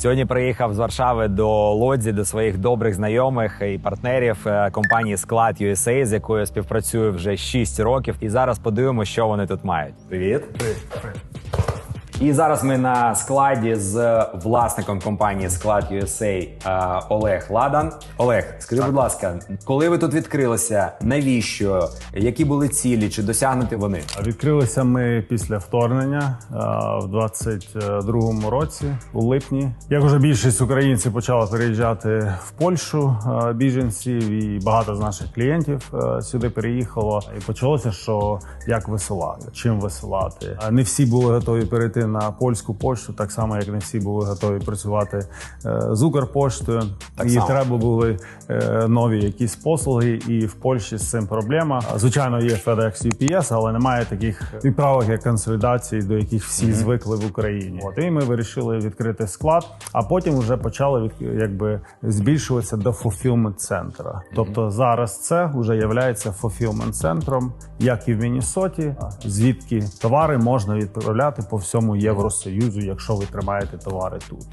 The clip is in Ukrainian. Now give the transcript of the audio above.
Сьогодні приїхав з Варшави до Лодзі, до своїх добрих знайомих і партнерів е, компанії Склад USA, з якою я співпрацюю вже 6 років. І зараз подивимося, що вони тут мають. Привіт. І зараз ми на складі з власником компанії Склад USA е, Олег Ладан. Олег, скажи, будь ласка, коли ви тут відкрилися? Навіщо? Які були цілі? Чи досягнути вони? Відкрилися ми після вторгнення в 22-му році, у липні. Як уже більшість українців почали переїжджати в Польщу біженців, і багато з наших клієнтів сюди переїхало. І почалося, що як висилати, чим висилати. Не всі були готові перейти на польську пошту, так само як не всі були готові працювати е, з Укрпоштою. Так і само. треба були е, нові якісь послуги, і в Польщі з цим проблема. Звичайно, є FedEx UPS, але немає таких відправок як консолідації, до яких всі звикли в Україні. От і ми вирішили відкрити склад, а потім вже почали від, якби збільшуватися до fulfillment центра. Тобто зараз це вже є fulfillment центром, як і в Міннесоті, звідки товари можна відправляти по всьому Євросоюзу, якщо ви тримаєте товари тут.